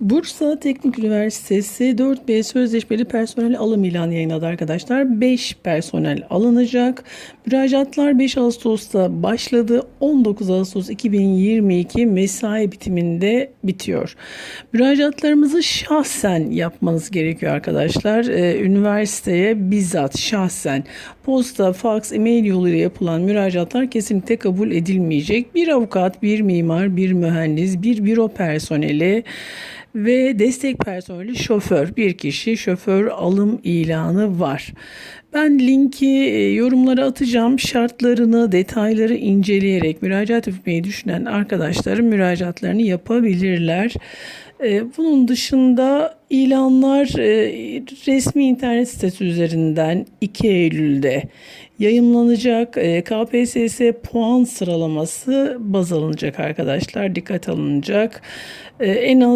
Bursa Teknik Üniversitesi 4B sözleşmeli personel alım ilanı yayınladı arkadaşlar. 5 personel alınacak. Müracaatlar 5 Ağustos'ta başladı. 19 Ağustos 2022 mesai bitiminde bitiyor. Müracaatlarımızı şahsen yapmanız gerekiyor arkadaşlar. Ee, üniversiteye bizzat şahsen posta, fax, e-mail yoluyla yapılan müracaatlar kesinlikle kabul edilmeyecek. Bir avukat, bir mimar, bir mühendis, bir büro personeli ve destek personeli şoför bir kişi şoför alım ilanı var. Ben linki e, yorumlara atacağım. Şartlarını, detayları inceleyerek müracaat etmeyi düşünen arkadaşların müracaatlarını yapabilirler. E, Bunun dışında ilanlar e, resmi internet sitesi üzerinden 2 Eylül'de yayınlanacak. KPSS puan sıralaması baz alınacak arkadaşlar. Dikkat alınacak. En az